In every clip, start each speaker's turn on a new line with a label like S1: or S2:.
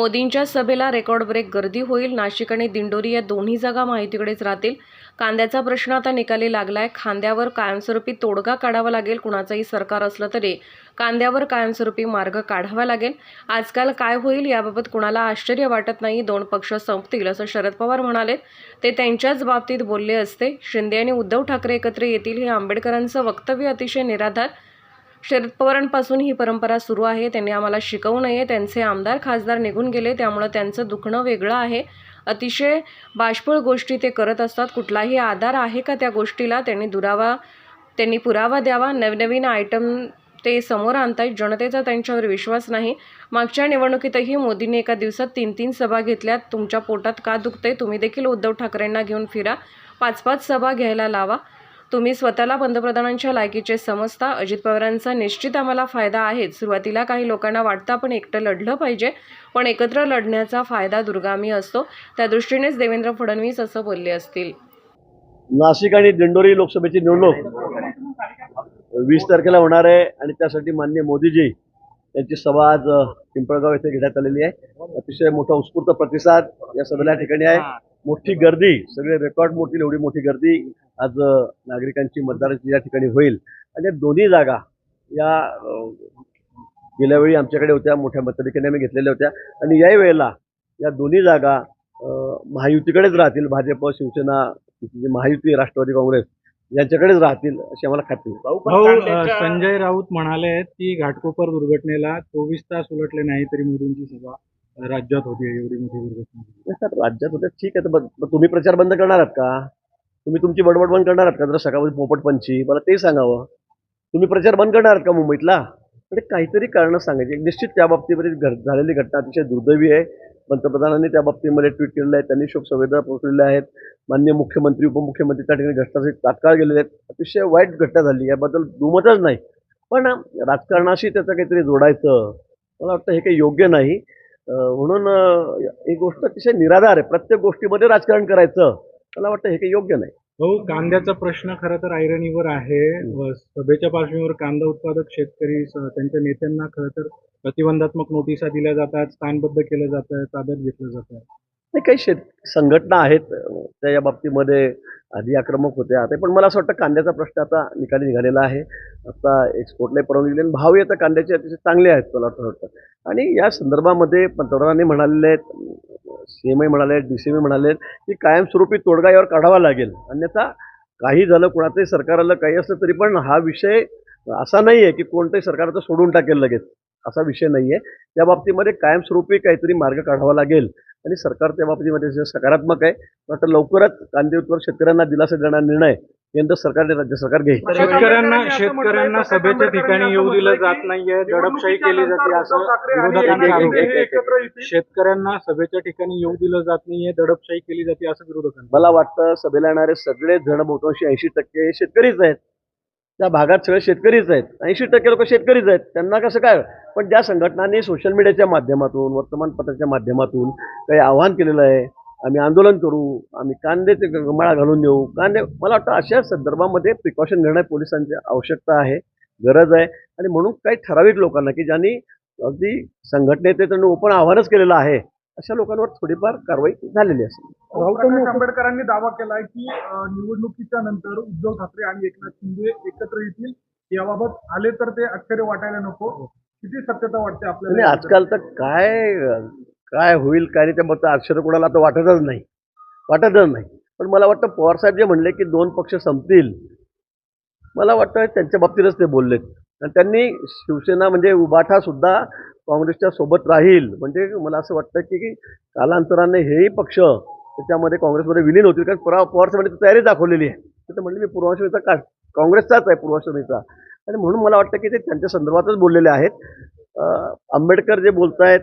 S1: मोदींच्या सभेला record break गर्दी होईल. नाशिक आणि दिंडोरी या दोन्ही जागा माहितीकडेच राहतील. कांद्याचा प्रश्न आता निकाली लागलाय. खांद्यावर कायमस्वरूपी तोडगा काढावा लागेल. कुणाचंही सरकार असलं तरी कांद्यावर कायमस्वरूपी मार्ग काढावा लागेल. आजकाल काय होईल याबाबत कुणाला आश्चर्य वाटत नाही. दोन पक्ष संपतील असं शरद पवार म्हणाले ते त्यांच्याच बाबतीत बोलले असते. शिंदे आणि उद्धव ठाकरे एकत्र येतील हे आंबेडकरांचं वक्तव्य अतिशय निराधार शरद पवारांपासून ही परंपरा सुरू आहे. त्यांनी आम्हाला शिकवू नये. त्यांचे आमदार खासदार निघून गेले. त्यामुळं त्यांचं दुखणं वेगळं आहे. अतिशय बाष्पळ गोष्टी ते करत असतात. कुठलाही आधार आहे का त्या गोष्टीला? त्यांनी दुरावा त्यांनी पुरावा द्यावा. नवनवीन आयटम ते समोर आणतायत. जनतेचा त्यांच्यावर विश्वास नाही. मागच्या निवडणुकीतही मोदींनी एका दिवसात तीन तीन सभा घेतल्यात. तुमच्या पोटात का दुखतंय? तुम्ही देखील उद्धव ठाकरेंना घेऊन फिरा. पाच पाच सभा घ्यायला लावा. तुम्ही स्वतःला पंतप्रधानांच्या लायकीचे समजता. अजित पवारांचा निश्चित आम्हाला फायदा आहे सुरुवातीला काही लोकांना वाटतं आपण एकटं लढलं पाहिजे पण एकत्र लढण्याचा फायदा दुर्गामी असतो. त्या दृष्टीनेच देवेंद्र फडणवीस असं बोलले असतील.
S2: नाशिक आणि दिंडोरी लोकसभेची निवडणूक वीस तारखेला होणार आहे आणि त्यासाठी माननीय मोदीजी यांची सभा आज पिंपळगाव येथे घेण्यात आलेली आहे. अतिशय मोठा उत्स्फूर्त प्रतिसाद या सभेला ठिकाणी आहे. मोठी गर्दी सगळे रेकॉर्ड मोठी एवढी मोठी गर्दी आज नागरिकांची मतदारांची या ठिकाणी होईल आणि या दोन्ही जागा या गेल्या वेळी आमच्याकडे होत्या मोठ्या मताधिकाने आम्ही घेतलेल्या होत्या. आणि याही वेळेला या दोन्ही जागा महायुतीकडेच राहतील भाजप शिवसेना जी महायुती राष्ट्रवादी काँग्रेस यांच्याकडेच राहतील अशी आम्हाला खात्री आहे.
S3: भाऊ संजय राऊत म्हणाले की घाटकोपर दुर्घटनेला चोवीस तास उलटले नाही तरी मोदींची सभा राज्यात होती एवढी मोठी दुर्घटना.
S2: राज्यात होते ठीक आहे तर तुम्ही प्रचार बंद करणार आहात का? तुम्ही तुमची बडबड बंद करणार आहात का? जर सकाळमध्ये पोपटपंची मला ते सांगावं. तुम्ही प्रचार बंद करणार आहात का मुंबईतला? म्हणजे काहीतरी कारणं सांगायची. निश्चित त्या बाबतीमध्ये घड झालेली घटना अतिशय दुर्दैवी आहे. पंतप्रधानांनी त्या बाबतीमध्ये ट्विट केलेलं आहे. त्यांनी शोकसंवेदना पोहोचलेल्या आहेत. मान्य मुख्यमंत्री उपमुख्यमंत्री त्या ठिकाणी घटनासाठी तात्काळ गेलेले आहेत. अतिशय वाईट घटना झाली. याबद्दल दुमतच नाही. पण राजकारणाशी त्याचं काहीतरी जोडायचं मला वाटतं हे काही योग्य नाही. म्हणून एक ही गोष्ट अतिशय निराधार आहे. प्रत्येक गोष्टीमध्ये राजकारण करायचं. मला वाटतं हे काही योग्य नाही.
S3: भाऊ कांद्याचा प्रश्न खरं तर ऐरणीवर आहे. व सभेच्या पार्श्वभूमीवर कांदा उत्पादक शेतकरी स- त्यांच्या नेत्यांना खरं तर प्रतिबंधात्मक नोटिसा दिल्या जातात स्थानबद्ध केलं जातं ताब्यात घेतलं जातं.
S2: नाही काही शेत संघटना आहेत अं, त्या या बाबतीमध्ये आधी आक्रमक होत्या. आता पण मला असं वाटतं कांद्याचा प्रश्न आता निकाली निघालेला आहे. आता एक्सपोर्टला परवानगी दिली आणि भावही आता कांद्याचे अतिशय चांगले आहेत मला असं वाटतं. आणि या संदर्भामध्ये पंतप्रधानांनी म्हणालेले आहेत सी एम आय म्हणाले आहेत डी सी एम आय म्हणाले आहेत की कायमस्वरूपी तोडगा यावर काढावा लागेल. अन्यथा काही झालं कोणाचंही सरकार आलं काही असलं तरी पण हा विषय असा नाही आहे की कोणतंही सरकार आता सोडून टाकेल लगेच. असा विषय नाही आहे त्या बाबतीमध्ये कायमस्वरूपी काहीतरी मार्ग काढावा लागेल. आणि सरकार त्या बाबतीमध्ये जे सकारात्मक आहे वाटतं लवकरच कांदे शेतकऱ्यांना दिलासा देणारा निर्णय. केंद्र सरकारने राज्य सरकार घेईल.
S3: शेतकऱ्यांना शेतकऱ्यांना सभेच्या ठिकाणी येऊ दिलं जात नाहीये. दडपशाही केली जाते असं आरोप आहे. शेतकऱ्यांना सभेच्या ठिकाणी येऊ दिलं जात नाहीये. दडपशाही केली जाते असं विरोधकांचं
S2: मला वाटतं सभेला येणारे सगळे जण बहुतांशी ऐंशी टक्के हे शेतकरीच आहेत. त्या भागात सगळे शेतकरीच आहेत. ऐंशी टक्के लोक शेतकरीच आहेत. त्यांना कसं काय? पण ज्या संघटनांनी सोशल मीडियाच्या माध्यमातून वर्तमानपत्राच्या माध्यमातून काही आव्हान केलेलं आहे आम्ही आंदोलन करू आम्ही कांद्याचे गमाळा घालून देऊ कांदे मला वाटतं अशा संदर्भामध्ये प्रिकॉशन घेणं पोलिसांची आवश्यकता आहे गरज आहे. आणि म्हणून काही ठराविक लोकांना की ज्यांनी अगदी संघटनेचे त्यांनी ओपन आव्हानच केलेलं आहे अशा लोकांवर थोडीफार कारवाई झालेली असेल.
S4: प्रकाश आंबेडकरांनी दावा केलाय की अं, निवडणुकीच्या नंतर उद्धव ठाकरे आणि एकनाथ शिंदे एकत्र येतील. याबाबत आले तर ते आश्चर्य वाटायला नको. किती सत्यता वाटते
S2: आणि
S4: आपल्याला
S2: आजकाल तर काय काय होईल काय नाही त्याबद्दल आश्चर्य कोणाला आता वाटतच नाही. वाटतच नाही. पण मला वाटतं पवारसाहेब जे म्हणले की दोन पक्ष संपतील मला वाटतं त्यांच्या बाबतीतच ते बोललेत. आणि त्यांनी शिवसेना म्हणजे उबाठासुद्धा काँग्रेसच्या सोबत राहील. म्हणजे मला असं वाटतं की कालांतराने हेही पक्ष त्याच्यामध्ये काँग्रेसमध्ये विलीन होतील. कारण पुरा पवारसाहेबांनी तयारी दाखवलेली आहे. तर म्हणजे म्हणले मी पूर्वाश्रमीचा का काँग्रेसचाच आहे पूर्वाश्रमीचा. आणि म्हणून मला वाटतं की ते त्यांच्या संदर्भातच बोललेले आहेत. आंबेडकर जे बोलत आहेत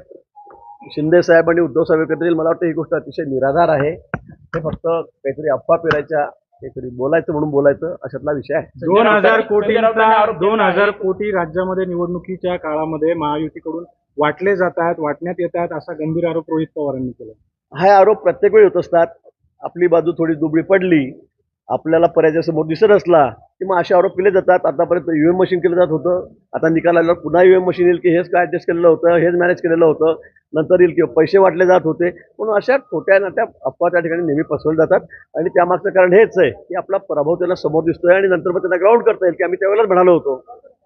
S2: शिंदे साहेब आणि उद्धव साहेब एकत्र येईल मला वाटतं ही गोष्ट अतिशय निराधार आहे. हे फक्त काहीतरी अफवा पेरायच्या काहीतरी बोलायचं म्हणून बोलायचं अशातला विषय आहे.
S3: दोन हजार कोटींचा दोन हजार कोटी राज्यामध्ये निवडणुकीच्या काळामध्ये महायुतीकडून वाटले जात आहेत वाटण्यात येत आहेत असा गंभीर आरोप रोहित पवारांनी केला
S2: हा आरोप प्रत्येक वेळी होत असतात. आपली बाजू थोडी दुबळी पडली. आपल्याला पर्याय समोर दिसत असला की मग असे आरोप केले जातात. आतापर्यंत युएम मशीन केलं जात होतं. आता निकाल आल्यावर पुन्हा युएम मशीन येईल की हेच काय ॲडजस्ट केलेलं होतं हेच मॅनेज केलेलं होतं. नंतर येईल की पैसे वाटले जात होते. म्हणून अशा खोट्या नाट्या अफवा त्या ठिकाणी नेहमी पसरवल्या जातात. आणि त्यामागचं कारण हेच आहे की आपला पराभव त्यांना समोर दिसतोय आणि नंतर मग त्यांना ग्राउंड करता येईल की आम्ही त्यावेळेलाच म्हणालो होतो.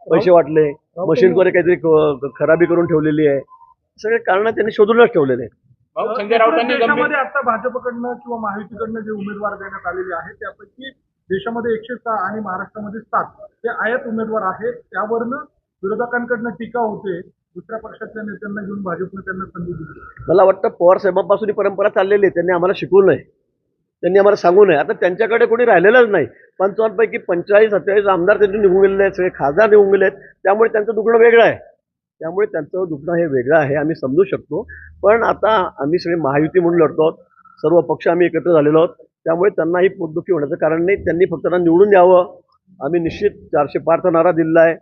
S2: पैसे वाटले मशीनद्वारे काहीतरी क- खराबी करून ठेवलेली आहे. सगळे कारण त्यांनी शोधूनच ठेवलेले आहेत.
S3: भाऊ, संजय राऊतांनी
S4: आता भाजपकडनं किंवा महायुतीकडनं जे उमेदवार देण्यात आलेले आहेत त्यापैकी देशामध्ये एकशे सहा आणि महाराष्ट्रामध्ये सात हे आयात उमेदवार आहेत. त्यावरनं विरोधकांकडनं टीका होते. दुसऱ्या पक्षातल्या नेत्यांना घेऊन भाजपनं त्यांना संधी दिली.
S2: मला वाटतं पवार साहेबांपासून ही परंपरा चाललेली आहे. त्यांनी आम्हाला शिकवू नये. त्यांनी आम्हाला सांगू नये. आता त्यांच्याकडे कोणी राहिलेलंच नाही. पंचावन्नपैकी पंचेचाळीस सत्तेचाळीस आमदार त्यांनी निघून गेलेले आहेत. सगळे खासदार निघून गेले आहेत. त्यामुळे त्यांचं दुखणं वेगळं आहे. त्यामुळे त्यांचं दुखणं हे वेगळं आहे. आम्ही समजू शकतो. पण आता आम्ही सगळे महायुती म्हणून लढतो आहोत. सर्व पक्ष आम्ही एकत्र झालेलो आहोत. त्यामुळे त्यांनाही पोटदुखी होण्याचं कारण नाही. त्यांनी फक्त त्यांना निवडून यावं आम्ही निश्चित चारशे पारचा नारा दिलेला आहे.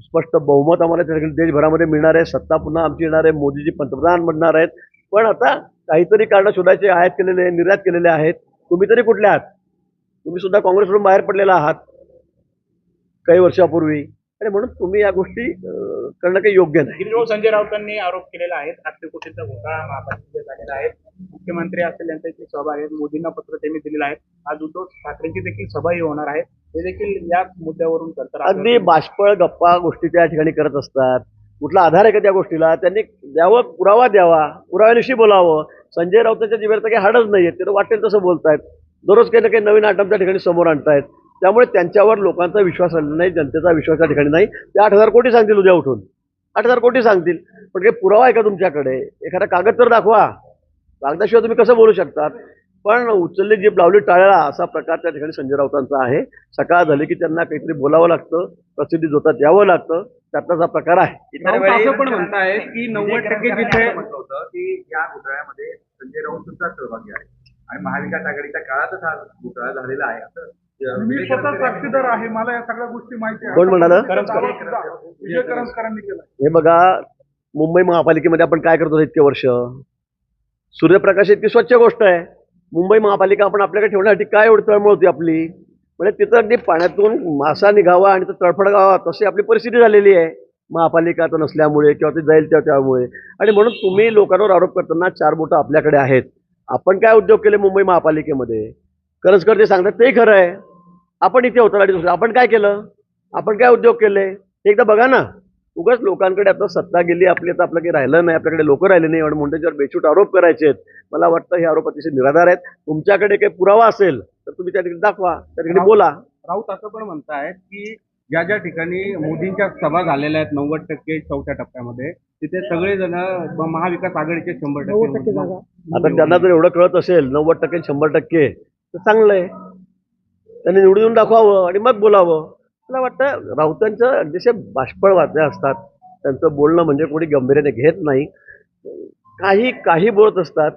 S2: स्पष्ट बहुमत आम्हाला त्या देशभरामध्ये मिळणार आहे. सत्ता पुन्हा आमची येणार आहे. मोदीजी पंतप्रधान बनणार आहेत. पण आता काहीतरी कारणं शोधायचे आयात केलेले आहे निर्यात केलेले आहेत. तुम्ही तरी कुठले आहात? तुम्ही सुद्धा काँग्रेसकडून बाहेर पडलेला आहात. काही वर्षापूर्वी. आणि म्हणून तुम्ही या गोष्टी करणं काही योग्य नाही.
S3: संजय राऊतांनी आरोप केलेला आहे. आठशे कोटींचा घोटाळा महापालिकेत झालेला आहे. मुख्यमंत्री असतील यांचे देखील सहभाग आहेत मोदींना पत्र त्यांनी दिलेलं आहे. आज उद्धव ठाकरेंची देखील सभाही होणार आहे. ते देखील या मुद्द्यावरून तर
S2: अगदी बाष्पळ गप्पा गोष्टी त्या ठिकाणी करत असतात. कुठला आधार आहे का त्या गोष्टीला? त्यांनी द्यावं पुरावा द्यावा. पुराव्यानिशी बोलावं. संजय राऊतांच्या जिभेवर तर काही हाडच नाही ते तर वाटेल तसं बोलतायत. दररोज काही ना काही नवीन आयटम त्या ठिकाणी समोर आणतायत. त्यामुळे त्यांच्यावर लोकांचा विश्वास राहिला नाही जनतेचा विश्वास त्या ठिकाणी नाही. ते आठ हजार कोटी सांगतील उद्या उठून. आठ हजार कोटी सांगतील. पण काही पुरावा आहे का तुमच्याकडे? एखादा कागद तर दाखवा. कागदाशिवाय तुम्ही कसं बोलू शकतात? पण उचलली जीभ लावली टाळला असा प्रकार त्या ठिकाणी संजय राऊतांचा आहे. सकाळ झाली की त्यांना काहीतरी बोलावं लागतं प्रसिद्धी जोतात यावं लागतं. त्यातलाच हा प्रकार आहे.
S3: असं पण म्हणतायत की नव्वद टक्के जिथे
S5: म्हटलं होतं की या घोटाळ्यामध्ये संजय राऊत सुद्धा सहभागी आहे. आणि महाविकास आघाडीच्या काळातच हा घोटाळा झालेला आहे. असं
S4: मी स्वतः साक्षीदार आहे. मला या सगळ्या गोष्टी माहिती आहे
S2: कोण म्हणालं?
S4: विजय करंजकरांनी केला.
S2: हे बघा मुंबई महापालिकेमध्ये आपण काय करतो इतके वर्ष? सूर्यप्रकाश इतकी स्वच्छ गोष्ट आहे. मुंबई महापालिका आपण आपल्याकडे ठेवण्यासाठी काय एवढी तळमळ होती आपली? म्हणजे तिथं अगदी पाण्यातून मासा निघावा आणि तो तळफड गावा तशी आपली परिस्थिती झालेली आहे. महापालिका तर नसल्यामुळे किंवा ते जाईल त्या त्यामुळे. आणि म्हणून तुम्ही लोकांवर आरोप करताना चार बोटं आपल्याकडे आहेत. आपण काय उद्योग केले मुंबई महापालिकेमध्ये? करंजकर जे सांगतात तेही खरं आहे. आपण इथे होतो वर्ष आपण काय केलं? आपण काय उद्योग केले? एकदा बघा ना. उगाच लोकांकडे आता सत्ता गेली आपली आता आपलं काही राहिलं नाही आपल्याकडे लोक राहिले नाही आणि म्हणून त्याच्यावर बेछूट आरोप करायचे आहेत. मला वाटतं हे आरोप अतिशय निराधार आहेत. तुमच्याकडे काही पुरावा असेल तर तुम्ही त्या ठिकाणी दाखवा. त्या ठिकाणी बोला.
S3: राऊत असं पण म्हणतायत की ज्या ज्या ठिकाणी मोदींच्या सभा झालेल्या आहेत नव्वद टक्के चौथ्या टप्प्यामध्ये तिथे सगळेजण महाविकास आघाडीचे शंभर टक्के
S2: आता त्यांना जर एवढं कळत असेल नव्वद टक्के शंभर टक्के तर चांगलं आहे. त्यांनी निवडून दाखवावं आणि मग बोलावं. मला वाटतं राऊतांचं अतिशय बाष्पळ बातम्या असतात. त्यांचं बोलणं म्हणजे कोणी गंभीर्याने घेत नाही. काही काही बोलत असतात.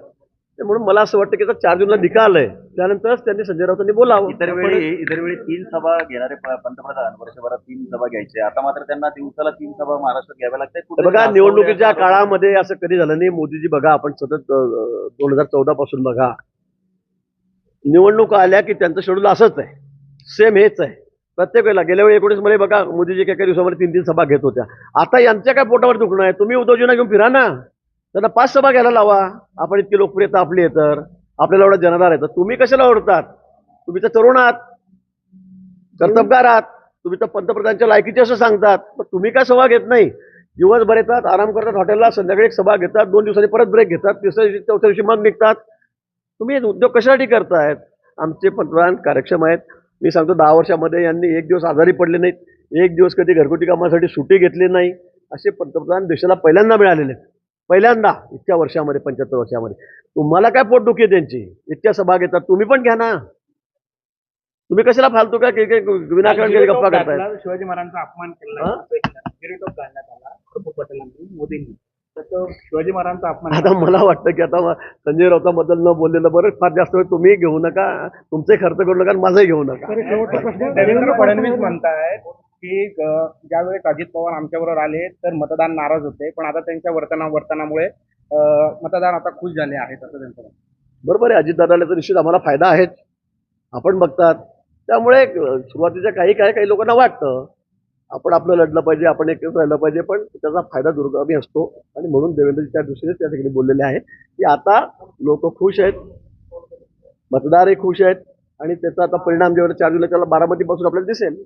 S2: म्हणून मला असं वाटतं की आता चार जूनला निकाल आहे त्यानंतरच त्यांनी संजय राऊतांनी बोलावं.
S6: इतर वेळी इतर वेळी तीन सभा घेणारे पंतप्रधान वर्षभरात तीन सभा घ्यायचे. आता मात्र त्यांना दिवसाला तीन सभा महाराष्ट्रात घ्याव्या लागतात.
S2: बघा निवडणुकीच्या काळामध्ये असं कधी झालं नाही. मोदीजी बघा आपण सतत दोन हजार चौदा पासून बघा. निवडणुका आल्या की त्यांचं शेड्यूल असंच आहे. सेम हेच आहे. प्रत्येक वेळेला गेल्या वेळी एकोणीसमध्ये बघा मोदीजी काही दिवसामध्ये तीन तीन सभा घेत होत्या. आता यांच्या काय पोटावर दुखणं आहे? तुम्ही उद्धवजींना घेऊन फिरा ना. त्यांना पाच सभा घ्यायला लावा. आपण इतकी लोकप्रियता आपली आहे तर. आपल्याला एवढा जनाधार आहे तर. तुम्ही कशाला ओढतात तुम्ही तर तरुण आहात. कर्तबगार आहात. तुम्ही तर पंतप्रधानच्या लायकीचे असं सांगतात. पण तुम्ही काय सभा घेत नाही? दिवसभर येतात आराम करतात हॉटेलला संध्याकाळी एक सभा घेतात दोन दिवसांनी परत ब्रेक घेतात तिसऱ्या दिवशी चौथ्या दिवशी मग निघतात. तुम्ही हे उद्योग कशासाठी करतायत? आमचे पंतप्रधान कार्यक्षम आहेत. मी सांगतो दहा वर्षामध्ये यांनी एक दिवस आजारी पडले नाहीत. एक दिवस कधी घरगुती कामासाठी सुट्टी घेतली नाही. असे पंतप्रधान देशाला पहिल्यांदा मिळालेले आहेत. पहिल्यांदा इतक्या वर्षामध्ये पंच्याहत्तर वर्षामध्ये. तुम्हाला काय पोटदुखी आहे त्यांची? इतक्या सभा घेतात तुम्ही पण घ्या ना. तुम्ही कशाला फालतू काही विनाकारण गप्पा करताय
S3: शिवाजी महाराजांचा अपमान केला. मोदींनी. शिवाजी महाराजांचा अपमान
S2: आता मला वाटतं की आता संजय राऊताबद्दल न बोललेलं बरं फार जास्त वेळ तुम्ही घेऊ नका तुमचे खर्च करू नका आणि माझाही घेऊ नका.
S3: देवेंद्र फडणवीस म्हणतायत की अं, ज्यावेळेस अजित पवार आमच्याबरोबर आले तर मतदान नाराज होते. पण आता त्यांच्या वर्तना वर्तनामुळे मतदान आता खुश झाले आहेत असं त्यांचं.
S2: बरोबर आहे अजितदादाला तर निश्चित आम्हाला फायदा आहेच आपण बघतात. त्यामुळे सुरुवातीच्या काही काही काही लोकांना वाटतं आपण आपलं लढलं पाहिजे आपण एकत्र राहिलं पाहिजे पण त्याचा फायदा दुर्गामी असतो. आणि म्हणून देवेंद्रजी त्या दृष्टीने त्या ठिकाणी बोललेले आहे की आता लोक खुश आहेत मतदारही खुश आहेत आणि त्याचा आता परिणाम जेव्हा चार जुलै त्याला बारामतीपासून आपल्याला दिसेल.